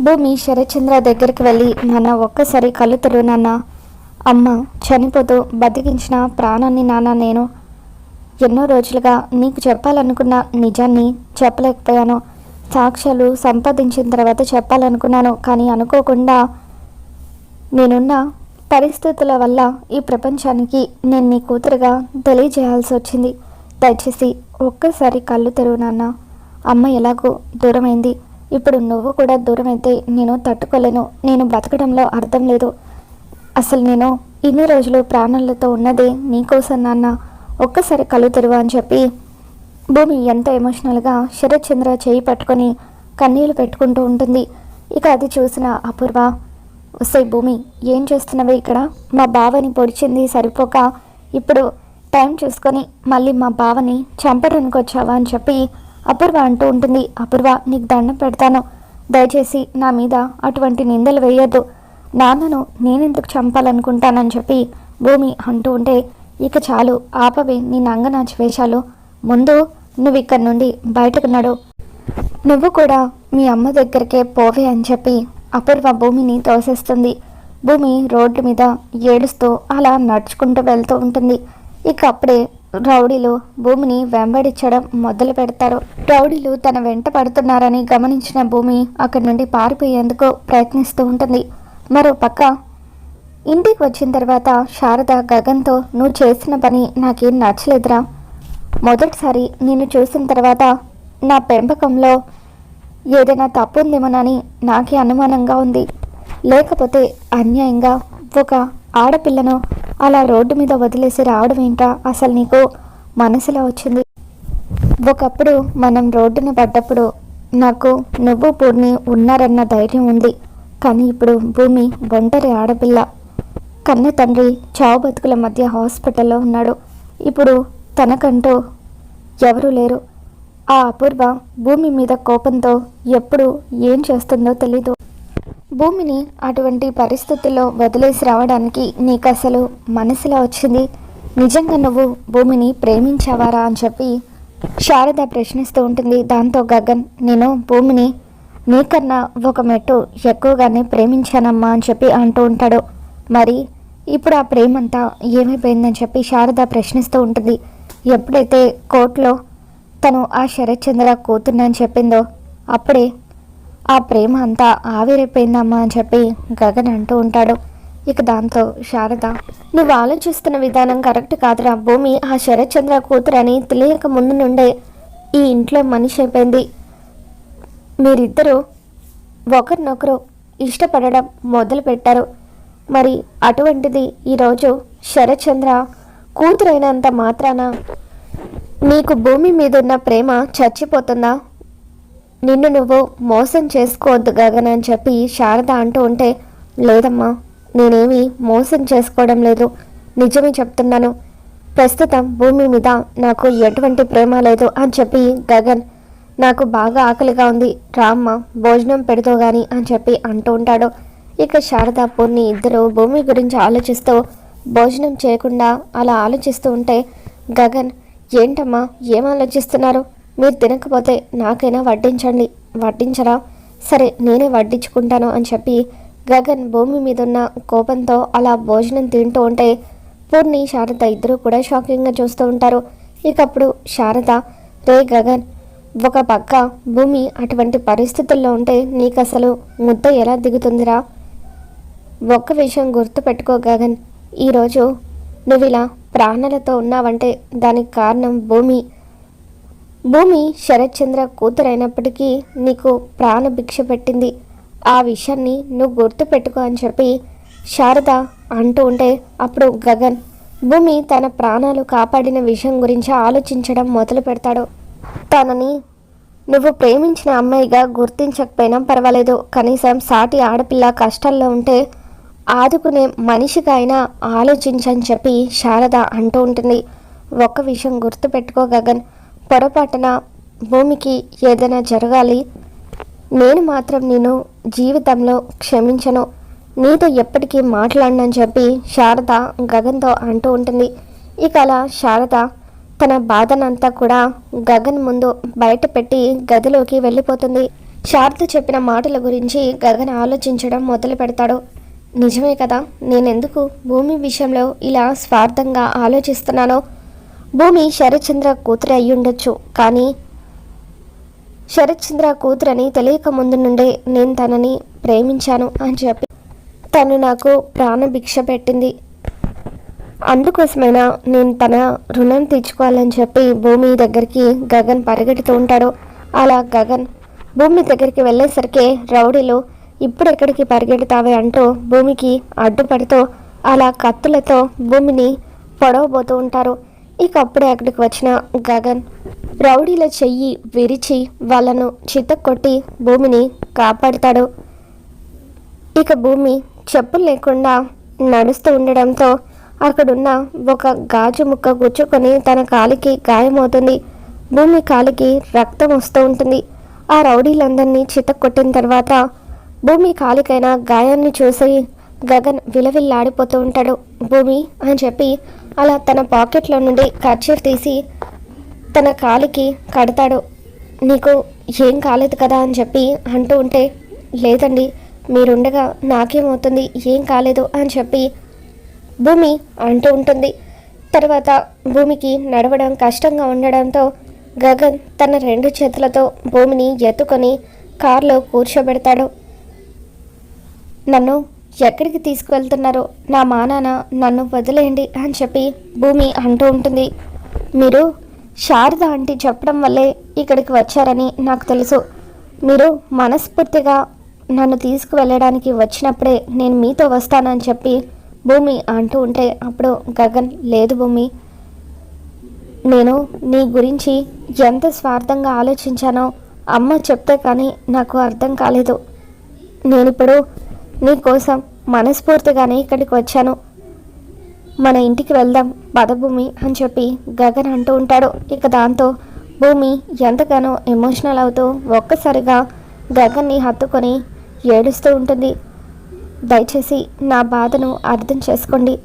భూమి శరత్చంద్ర దగ్గరికి వెళ్ళి నాన్న ఒక్కసారి కళ్ళు తెరువు నాన్న. అమ్మ చనిపోతూ బతికించిన ప్రాణాన్ని నాన్న నేను. ఎన్నో రోజులుగా నీకు చెప్పాలనుకున్న నిజాన్ని చెప్పలేకపోయాను. సాక్ష్యాలు సంపాదించిన తర్వాత చెప్పాలనుకున్నాను కానీ అనుకోకుండా నేనున్న పరిస్థితుల వల్ల ఈ ప్రపంచానికి నేను నీ కూతురుగా తెలియజేయాల్సి వచ్చింది. దయచేసి ఒక్కసారి కళ్ళు తెరువు నాన్న. అమ్మ ఎలాగో దూరమైంది. ఇప్పుడు నువ్వు కూడా దూరమైతే నేను తట్టుకోలేను. నేను బ్రతకడంలో అర్థం లేదు. అసలు నేను ఇన్ని రోజులు ప్రాణాలతో ఉన్నదే నీకోసం నాన్న. ఒక్కసారి కళ్ళు తెరువా అని చెప్పి భూమి ఎంతో ఎమోషనల్గా శరత్ చంద్ర చేయి పట్టుకొని కన్నీళ్ళు పెట్టుకుంటూ ఉంటుంది. ఇక అది చూసిన అపూర్వ వస్తే భూమి ఏం చేస్తున్నావే ఇక్కడ? మా బావని పొడిచింది సరిపోక ఇప్పుడు టైం చూసుకొని మళ్ళీ మా బావని చంపడానికి వచ్చావా? అని చెప్పి అపూర్వ అంటూ ఉంటుంది. అపూర్వ నీకు దండం పెడతాను. దయచేసి నా మీద అటువంటి నిందలు వేయొద్దు. నాన్నను నేనెందుకు చంపాలనుకుంటానని చెప్పి భూమి అంటూ ఉంటే ఇక చాలు ఆపవే నీ నంగనాచి వేషాలు. ముందు నువ్వు ఇక్కడి నుండి బయటకు నడు. నువ్వు కూడా మీ అమ్మ దగ్గరికే పోవే అని చెప్పి అపూర్వ భూమిని తోసేస్తుంది. భూమి రోడ్డు మీద ఏడుస్తూ అలా నడుచుకుంటూ వెళ్తూ ఉంటుంది. ఇక అప్పుడే రౌడీలు భూమిని వెంబడించడం మొదలు పెడతారు. రౌడీలు తన వెంట పడుతున్నారని గమనించిన భూమి అక్కడి నుండి పారిపోయేందుకు ప్రయత్నిస్తూ ఉంటుంది. మరో పక్క ఇంటికి వచ్చిన తర్వాత శారద గగన్తో నువ్వు చేసిన పని నాకేం నచ్చలేదురా. మొదటిసారి నిన్ను చూసిన తర్వాత నా పెంపకంలో ఏదైనా తప్పు ఉందేమోనని నాకే అనుమానంగా ఉంది. లేకపోతే అన్యాయంగా ఒక ఆడపిల్లను అలా రోడ్డు మీద వదిలేసి రావడం ఏంటా అసలు నీకు మనసులో వచ్చింది? ఒకప్పుడు మనం రోడ్డుని పడ్డప్పుడు నాకు నువ్వు పూర్ణి ఉన్నారన్న ధైర్యం ఉంది. కానీ ఇప్పుడు భూమి ఒంటరి ఆడపిల్ల. కన్న తండ్రి చావు బతుకుల మధ్య హాస్పిటల్లో ఉన్నాడు. ఇప్పుడు తనకంటూ ఎవరూ లేరు. ఆ అపూర్వ భూమి మీద కోపంతో ఎప్పుడు ఏం చేస్తుందో తెలీదు. భూమిని అటువంటి పరిస్థితుల్లో వదిలేసి రావడానికి నీకు అసలు మనసులో వచ్చింది? నిజంగా నువ్వు భూమిని ప్రేమించావారా అని చెప్పి శారద ప్రశ్నిస్తూ ఉంటుంది. దాంతో గగన్ నేను భూమిని నీకన్నా ఒక మెట్టు ఎక్కువగానే ప్రేమించానమ్మా అని చెప్పి అంటూ ఉంటాడు. మరి ఇప్పుడు ఆ ప్రేమంతా ఏమైపోయిందని చెప్పి శారద ప్రశ్నిస్తూ ఉంటుంది. ఎప్పుడైతే కోర్టులో తను ఆ శరత్చంద్ర కూతున్నని చెప్పిందో అప్పుడే ఆ ప్రేమ అంతా ఆవిరైపోయిందమ్మా అని చెప్పి గగన్ అంటూ ఉంటాడు. ఇక దాంతో శారద నువ్వు ఆలోచిస్తున్న విధానం కరెక్ట్ కాదురా భూమి. ఆ శరత్చంద్ర కూతురని తెలియక ముందు నుండే ఈ ఇంట్లో మనిషి అయిపోయింది. మీరిద్దరూ ఒకరినొకరు ఇష్టపడడం మొదలు పెట్టారు. మరి అటువంటిది ఈరోజు శరత్చంద్ర కూతురైనంత మాత్రాన నీకు భూమి మీద ఉన్న ప్రేమ చచ్చిపోతుందా? నిన్ను నువ్వు మోసం చేసుకోవద్దు గగన్ అని చెప్పి శారద అంటూ ఉంటే లేదమ్మా నేనేమి మోసం చేసుకోవడం లేదు. నిజమే చెప్తున్నాను. ప్రస్తుతం భూమి మీద నాకు ఎటువంటి ప్రేమ లేదు అని చెప్పి గగన్ నాకు బాగా ఆకలిగా ఉంది. రామ్మ భోజనం పెడుతూ గాని అని చెప్పి అంటూ ఉంటాడు. ఇక శారద పూర్ణి ఇద్దరు భూమి గురించి ఆలోచిస్తూ భోజనం చేయకుండా అలా ఆలోచిస్తూ ఉంటే గగన్ ఏంటమ్మా ఏం ఆలోచిస్తున్నారు? మీరు తినకపోతే నాకైనా వడ్డించండి. వడ్డించరా? సరే నేనే వడ్డించుకుంటాను అని చెప్పి గగన్ భూమి మీదున్న కోపంతో అలా భోజనం తింటూ ఉంటే పూర్ణి శారద ఇద్దరు కూడా షాకింగ్గా చూస్తూ ఉంటారు. ఇకప్పుడు శారద రే గగన్ ఒక పక్క భూమి అటువంటి పరిస్థితుల్లో ఉంటే నీకు అసలు ముద్ద ఎలా దిగుతుందిరా? ఒక్క విషయం గుర్తుపెట్టుకో గగన్. ఈరోజు నువ్వు ఇలా ప్రాణాలతో ఉన్నావంటే దానికి కారణం భూమి. భూమి శరత్చంద్ర కూతురైనప్పటికీ నీకు ప్రాణభిక్ష పెట్టింది. ఆ విషయాన్ని నువ్వు గుర్తుపెట్టుకో అని చెప్పి శారద అంటూ ఉంటే అప్పుడు గగన్ భూమి తన ప్రాణాలు కాపాడిన విషయం గురించి ఆలోచించడం మొదలు పెడతాడు. తనని నువ్వు ప్రేమించిన అమ్మాయిగా గుర్తించకపోయినా పర్వాలేదు. కనీసం సాటి ఆడపిల్ల కష్టాల్లో ఉంటే ఆదుకునే మనిషిగా అయినా ఆలోచించని చెప్పి శారద అంటూ ఉంటుంది. ఒక్క విషయం గుర్తుపెట్టుకో గగన్. పొరపాటున భూమికి ఏదైనా జరగాలి. నేను మాత్రం నేను జీవితంలో క్షమించను. నీతో ఎప్పటికీ మాట్లాడనని చెప్పి శారద గగన్తో అంటూ ఉంటుంది. ఇక అలా శారద తన బాధనంతా కూడా గగన్ ముందు బయట పెట్టి గదిలోకి వెళ్ళిపోతుంది. శారద చెప్పిన మాటల గురించి గగన్ ఆలోచించడం మొదలు పెడతాడు నిజమే కదా నేనెందుకు భూమి విషయంలో ఇలా స్వార్థంగా ఆలోచిస్తున్నానో? భూమి శరత్చంద్ర కూతురు అయ్యుండొచ్చు. కానీ శరత్చంద్ర కూతురని తెలియక ముందు నుండే నేను తనని ప్రేమించాను అని చెప్పి తను నాకు ప్రాణభిక్ష పెట్టింది. అందుకోసమైనా నేను తన రుణం తీర్చుకోవాలని చెప్పి భూమి దగ్గరికి గగన్ పరిగెడుతూ ఉంటాడు. అలా గగన్ భూమి దగ్గరికి వెళ్ళేసరికి రౌడీలు ఇప్పుడెక్కడికి పరిగెడతావే అంటూ భూమికి అడ్డుపడుతూ అలా కత్తులతో భూమిని పొడవబోతూ ఉంటారు. ఇక అప్పుడే అక్కడికి వచ్చిన గగన్ రౌడీల చెయ్యి విరిచి వాళ్ళను చితక్కొట్టి భూమిని కాపాడుతాడు. ఇక భూమి చెప్పులు లేకుండా నడుస్తూ ఉండడంతో అక్కడున్న ఒక గాజు ముక్క గుచ్చుకొని తన కాలికి గాయమవుతుంది. భూమి కాలికి రక్తం వస్తూ ఉంటుంది. ఆ రౌడీలందరినీ చితక్కొట్టిన తర్వాత భూమి కాలికైన గాయాన్ని చూసి గగన్ విలవిల్లాడిపోతూ ఉంటాడు. భూమి అని చెప్పి అలా తన పాకెట్లో నుండి కర్చీఫ్ తీసి తన కాలికి కడతాడు. నీకు ఏం కాలేదు కదా అని చెప్పి అంటూ ఉంటే లేదండి మీరుండగా నాకేమవుతుంది ఏం కాలేదు అని చెప్పి భూమి అంటూ ఉంటుంది. తర్వాత భూమికి నడవడం కష్టంగా ఉండడంతో గగన్ తన రెండు చేతులతో భూమిని ఎత్తుకొని కారులో కూర్చోబెడతాడు. నన్ను ఎక్కడికి తీసుకువెళ్తున్నారో? నా మానాన నన్ను వదిలేయండి అని చెప్పి భూమి అంటూ ఉంటుంది. మీరు శారద ఆంటీ చెప్పడం వల్లే ఇక్కడికి వచ్చారని నాకు తెలుసు. మీరు మనస్ఫూర్తిగా నన్ను తీసుకువెళ్ళడానికి వచ్చినప్పుడే నేను మీతో వస్తానని చెప్పి భూమి అంటూ ఉంటే అప్పుడు గగన్ లేదు భూమి నేను నీ గురించి ఎంత స్వార్థంగా ఆలోచించానో అమ్మ చెప్తే కానీ నాకు అర్థం కాలేదు. నేనిప్పుడు నీకోసం మనస్ఫూర్తిగానే ఇక్కడికి వచ్చాను. మన ఇంటికి వెళ్దాం పదభూమి అని చెప్పి గగన్ అంటూ ఉంటాడు. ఇక దాంతో భూమి ఎంతగానో ఎమోషనల్ అవుతూ ఒక్కసారిగా గగన్ని హత్తుకొని ఏడుస్తూ ఉంటుంది. దయచేసి నా బాధను అర్థం చేసుకోండి.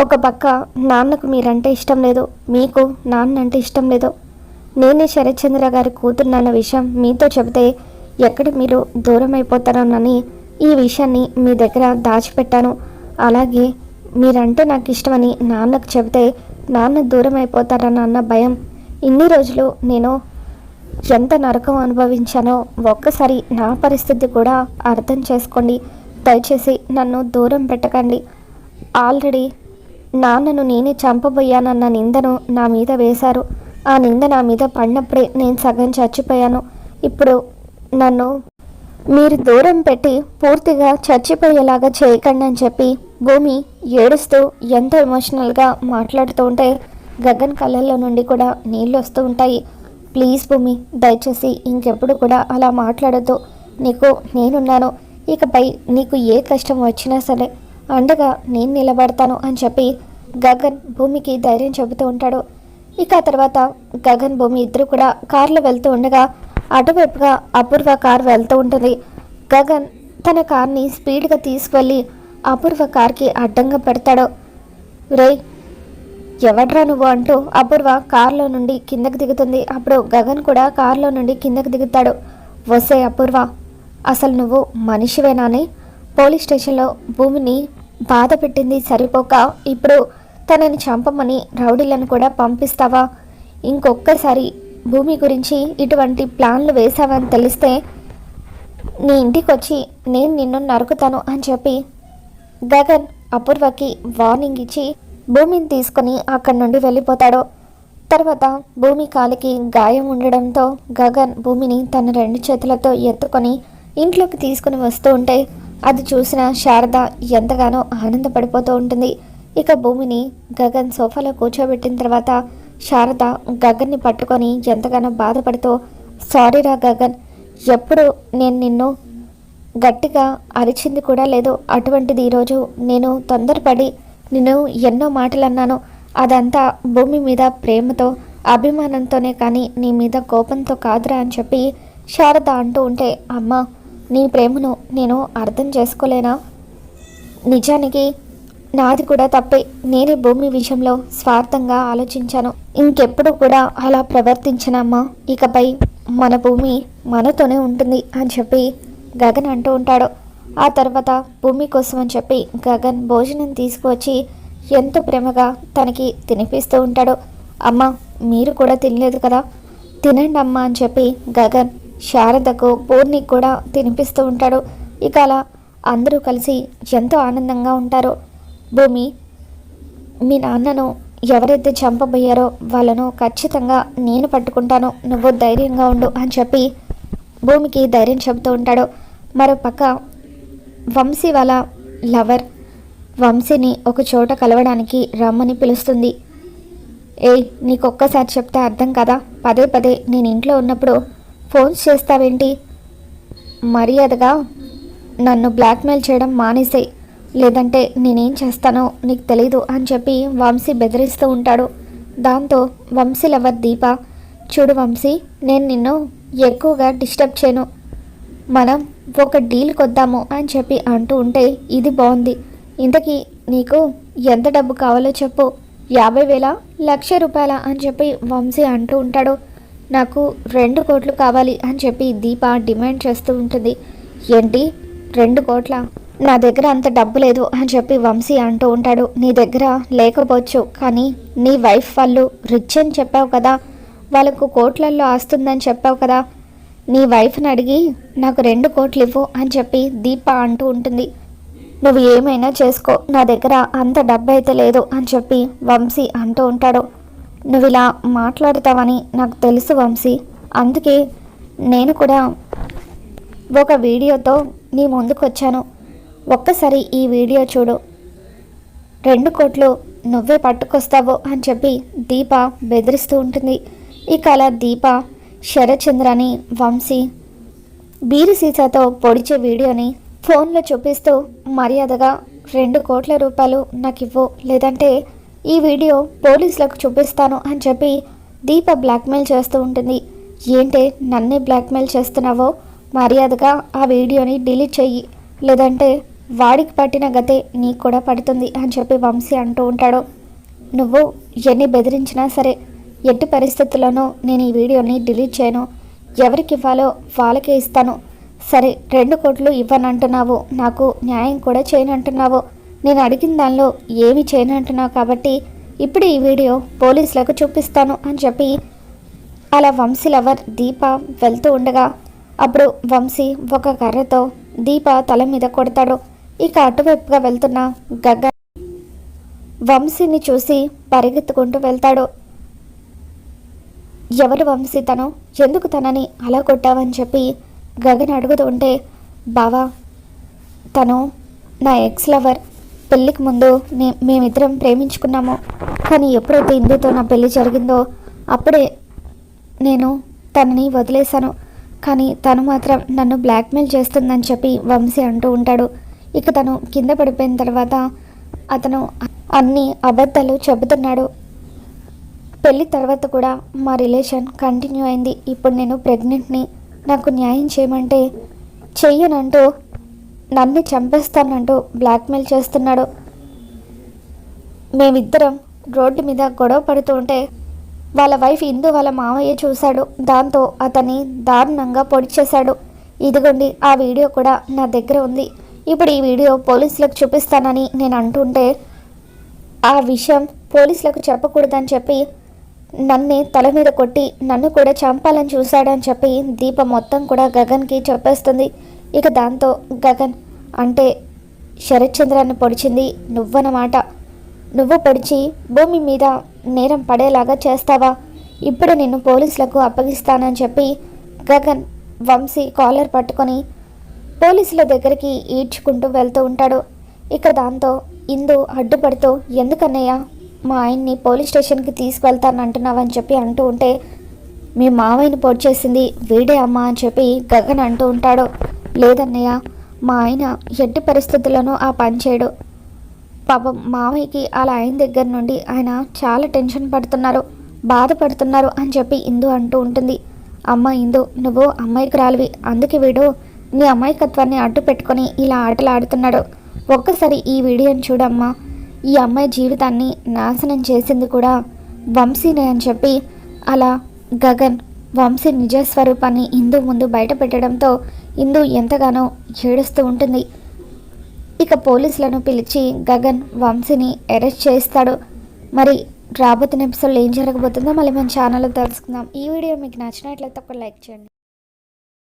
ఒక పక్క నాన్నకు మీరంటే ఇష్టం లేదు మీకు నాన్న అంటే ఇష్టం లేదు. నేనే శరత్చంద్ర గారి కూతురున్న విషయం మీతో చెబితే ఎక్కడ మీరు దూరం అయిపోతారోనని ఈ విషయాన్ని మీ దగ్గర దాచిపెట్టాను. అలాగే మీరంటే నాకు ఇష్టమని నాన్నకు చెబితే నాన్న దూరం అయిపోతారని అన్న భయం. ఇన్ని రోజులు నేను ఎంత నరకం అనుభవించానో ఒక్కసారి నా పరిస్థితి కూడా అర్థం చేసుకోండి. దయచేసి నన్ను దూరం పెట్టకండి. ఆల్రెడీ నాన్నను నేనే చంపబోయానన్న నిందను నా మీద వేశారు. ఆ నింద నా మీద పడినప్పుడే నేను సగం చచ్చిపోయాను. ఇప్పుడు నన్ను మీరు దూరం పెట్టి పూర్తిగా చచ్చిపోయేలాగా చేయకండి అని చెప్పి భూమి ఏడుస్తూ ఎంతో ఎమోషనల్గా మాట్లాడుతూ ఉంటే గగన్ కళ్ళల్లో నుండి కూడా నీళ్ళు వస్తూ ఉంటాయి. ప్లీజ్ భూమి దయచేసి ఇంకెప్పుడు కూడా అలా మాట్లాడద్దు. నీకు నేనున్నాను. ఇకపై నీకు ఏ కష్టం వచ్చినా సరే అండగా నేను నిలబడతాను అని చెప్పి గగన్ భూమికి ధైర్యం చెబుతూ ఉంటాడు. ఇక తర్వాత గగన్ భూమి ఇద్దరు కూడా కార్లో వెళ్తూ ఉండగా అటువైపుగా అపూర్వ కార్ వెళ్తూ ఉంటుంది. గగన్ తన కార్ని స్పీడ్గా తీసుకువెళ్ళి అపూర్వ కార్కి అడ్డంగా పెడతాడు. రేయ్ ఎవడ్రా నువ్వు? అంటూ అపూర్వ కారులో నుండి కిందకి దిగుతుంది. అప్పుడు గగన్ కూడా కారులో నుండి కిందకి దిగుతాడు. వసే అపూర్వ అసలు నువ్వు మనిషివేనా అని? పోలీస్ స్టేషన్లో భూమిని బాధ పెట్టింది సరిపోక ఇప్పుడు తనని చంపమని రౌడీలను కూడా పంపిస్తావా? ఇంకొక్కసారి భూమి గురించి ఇటువంటి ప్లాన్లు వేశావని తెలిస్తే నీ ఇంటికి వచ్చి నేను నిన్ను నరుకుతాను అని చెప్పి గగన్ అపూర్వకి వార్నింగ్ ఇచ్చి భూమిని తీసుకొని అక్కడి నుండి వెళ్ళిపోతాడు. తర్వాత భూమి కాలికి గాయం ఉండడంతో గగన్ భూమిని తన రెండు చేతులతో ఎత్తుకొని ఇంట్లోకి తీసుకుని వస్తూ ఉంటే అది చూసిన శారద ఎంతగానో ఆనందపడిపోతూ ఉంటుంది. ఇక భూమిని గగన్ సోఫాలో కూర్చోబెట్టిన తర్వాత శారద గగన్ని పట్టుకొని ఎంతగానో బాధపడుతూ సారీరా గగన్ ఎప్పుడు నేను నిన్ను గట్టిగా అరిచింది కూడా లేదు. అటువంటిది ఈరోజు నేను తొందరపడి నేను ఎన్నో మాటలు అన్నాను అదంతా భూమి మీద ప్రేమతో అభిమానంతోనే కానీ నీ మీద కోపంతో కాదురా అని చెప్పి శారద అంటూ ఉంటే అమ్మ నీ ప్రేమను నేను అర్థం చేసుకోలేనా? నిజానికి నాది కూడా తప్పే. నేనే భూమి విషయంలో స్వార్థంగా ఆలోచించాను. ఇంకెప్పుడు కూడా అలా ప్రవర్తించనమ్మా. ఇకపై మన భూమి మనతోనే ఉంటుంది అని చెప్పి గగన్ అంటూ ఉంటాడు. ఆ తర్వాత భూమి కోసం అని చెప్పి గగన్ భోజనం తీసుకువచ్చి ఎంతో ప్రేమగా తనకి తినిపిస్తూ ఉంటాడు. అమ్మ మీరు కూడా తినలేదు కదా? తినండి అమ్మ అని చెప్పి గగన్ శారదకు పూర్ణికి కూడా తినిపిస్తూ ఉంటాడు. ఇక అలా అందరూ కలిసి ఎంతో ఆనందంగా ఉంటారు. భూమి మీ నాన్నను ఎవరైతే చంపబోయారో వాళ్ళను ఖచ్చితంగా నేను పట్టుకుంటాను. నువ్వు ధైర్యంగా ఉండు అని చెప్పి భూమికి ధైర్యం చెబుతూ ఉంటాడు. మరో పక్క వంశీ వాళ్ళ లవర్ వంశీని ఒక చోట కలవడానికి రమ్మని పిలుస్తుంది. ఏయ్ నీకు ఒక్కసారి చెప్తే అర్థం కదా? పదే పదే నేను ఇంట్లో ఉన్నప్పుడు ఫోన్స్ చేస్తావేంటి? మర్యాదగా నన్ను బ్లాక్మెయిల్ చేయడం మానేసేయి. లేదంటే నేనేం చేస్తానో నీకు తెలీదు అని చెప్పి వంశీ బెదిరిస్తూ ఉంటాడు. దాంతో వంశీ లవర్ దీప చూడు వంశీ నేను నిన్ను ఎక్కువగా డిస్టర్బ్ చేయను. మనం ఒక డీల్ కొద్దాము అని చెప్పి అంటూ ఉంటే ఇది బాగుంది. ఇంతకీ నీకు ఎంత డబ్బు కావాలో చెప్పు. యాభై వేల లక్ష రూపాయల అని చెప్పి వంశీ అంటూ ఉంటాడు. నాకు రెండు కోట్లు కావాలి అని చెప్పి దీప డిమాండ్ చేస్తూ ఉంటుంది. ఏంటి? రెండు కోట్ల? నా దగ్గర అంత డబ్బు లేదు అని చెప్పి వంశీ అంటూ ఉంటాడు. నీ దగ్గర లేకపోవచ్చు కానీ నీ వైఫ్ వాళ్ళు రిచ్ అని చెప్పావు కదా వాళ్ళకు కోట్లల్లో ఆస్తుందని చెప్పావు కదా నీ వైఫ్ని అడిగి నాకు రెండు కోట్లు ఇవ్వు అని చెప్పి దీప అంటూ ఉంటుంది. నువ్వు ఏమైనా చేసుకో నా దగ్గర అంత డబ్బు అయితే లేదు అని చెప్పి వంశీ అంటూ ఉంటాడు. నువ్వు ఇలా మాట్లాడతావని నాకు తెలుసు వంశీ అందుకే నేను కూడా ఒక వీడియోతో నీ ముందుకు వచ్చాను ఒక్కసారి ఈ వీడియో చూడు. రెండు కోట్లు నువ్వే పట్టుకొస్తావో అని చెప్పి దీప బెదిరిస్తూ ఉంటుంది. ఇక అలా దీప శరచంద్రని వంశీ బీరి సీసాతో పొడిచే వీడియోని ఫోన్లో చూపిస్తూ మర్యాదగా రెండు కోట్ల రూపాయలు నాకు ఇవ్వు లేదంటే ఈ వీడియో పోలీసులకు చూపిస్తాను అని చెప్పి దీప బ్లాక్మెయిల్ చేస్తూ ఉంటుంది. ఏంటే నన్నే బ్లాక్మెయిల్ చేస్తున్నావో? మర్యాదగా ఆ వీడియోని డిలీట్ చెయ్యి లేదంటే వాడికి పట్టిన గతే నీకు కూడా పడుతుంది అని చెప్పి వంశీ అంటూ ఉంటాడు. నువ్వు ఎన్ని బెదిరించినా సరే ఎట్టి పరిస్థితుల్లోనూ నేను ఈ వీడియోని డిలీట్ చేయను. ఎవరికి ఇవ్వాలో వాళ్ళకే ఇస్తాను. సరే రెండు కోట్లు ఇవ్వనంటున్నావు. నాకు న్యాయం కూడా చేయనంటున్నావు. నేను అడిగిన దానిలో ఏమి చేయనంటున్నావు కాబట్టి ఇప్పుడు ఈ వీడియో పోలీసులకు చూపిస్తాను అని చెప్పి అలా వంశీ లవర్ దీప వెళ్తూ ఉండగా అప్పుడు వంశీ ఒక కర్రతో దీప తల మీద కొడతాడు. ఇక అటువైపుగా వెళ్తున్న గగన్ వంశీని చూసి పరిగెత్తుకుంటూ వెళ్తాడు. ఎవరు వంశీ తను? ఎందుకు తనని అలా కొట్టావని చెప్పి గగన్ అడుగుతూ ఉంటే బావా తను నా ఎక్స్ లవర్. పెళ్ళికి ముందు నే మేమిద్దరం ప్రేమించుకున్నాము. కానీ ఎప్పుడైతే ఇందుతో నా పెళ్ళి జరిగిందో అప్పుడే నేను తనని వదిలేశాను. కానీ తను మాత్రం నన్ను బ్లాక్మెయిల్ చేస్తుందని చెప్పి వంశీ అంటూ ఉంటాడు. ఇక తను కింద పడిపోయిన తర్వాత అతను అన్ని అబద్ధాలు చెబుతున్నాడు. పెళ్ళి తర్వాత కూడా మా రిలేషన్ కంటిన్యూ అయింది. ఇప్పుడు నేను ప్రెగ్నెంట్ని. నాకు న్యాయం చేయమంటే చెయ్యనంటూ నన్ను చంపేస్తానంటూ బ్లాక్మెయిల్ చేస్తున్నాడు. మేమిద్దరం రోడ్డు మీద గొడవ పడుతూ ఉంటే వాళ్ళ వైఫ్ ఇందు వాళ్ళ మామయ్య చూశాడు. దాంతో అతన్ని దారుణంగా పొడిచేశాడు. ఇదిగోండి ఆ వీడియో కూడా నా దగ్గర ఉంది. ఇప్పుడు ఈ వీడియో పోలీసులకు చూపిస్తానని నేను అంటుంటే ఆ విషయం పోలీసులకు చెప్పకూడదని చెప్పి నన్ను తల మీద కొట్టి నన్ను కూడా చంపాలని చూశాడని చెప్పి దీప మొత్తం కూడా గగన్కి చెప్పేస్తుంది. ఇక దాంతో గగన్ అంటే శరత్చంద్రాన్ని పొడిచింది నువ్వన్నమాట. నువ్వు పొడిచి భూమి మీద నేరం పడేలాగా చేస్తావా? ఇప్పుడు నిన్ను పోలీసులకు అప్పగిస్తానని చెప్పి గగన్ వంశీ కాలర్ పట్టుకొని పోలీసుల దగ్గరికి ఈడ్చుకుంటూ వెళ్తూ ఉంటాడు. ఇక దాంతో ఇందు అడ్డుపడుతూ ఎందుకన్నయ్య మా ఆయన్ని పోలీస్ స్టేషన్కి తీసుకువెళ్తానంటున్నావని చెప్పి అంటూ ఉంటే మీ మావయ్యని పొడిచేసింది వీడే అమ్మ అని చెప్పి గగన్ అంటూ ఉంటాడు. లేదన్నయ్య మా ఆయన ఎట్టి పరిస్థితుల్లోనూ ఆ పని చేయడు. పాపం మావయ్యకి అలా ఆయన దగ్గర నుండి ఆయన చాలా టెన్షన్ పడుతున్నారు బాధపడుతున్నారు అని చెప్పి ఇందు అంటూ ఉంటుంది. అమ్మ ఇందు నువ్వు అమ్మాయికి రాలివి అందుకే వీడు నీ అమాయకత్వాన్ని అడ్డు పెట్టుకొని ఇలా ఆటలు ఆడుతున్నాడు ఒక్కసారి ఈ వీడియోని చూడమ్మా. ఈ అమ్మాయి జీవితాన్ని నాశనం చేసింది కూడా వంశీనే అని చెప్పి అలా గగన్ వంశీ నిజ స్వరూపాన్ని ఇందు ముందు బయట పెట్టడంతో ఇందు ఎంతగానో ఏడుస్తూ ఉంటుంది. ఇక పోలీసులను పిలిచి గగన్ వంశీని అరెస్ట్ చేస్తాడు మరి రాబోతున్న ఎపిసోడ్లో ఏం జరగబోతుందో మళ్ళీ మన ఛానల్లో తెలుసుకుందాం. ఈ వీడియో మీకు నచ్చినట్లయితే ఒక లైక్ చేయండి.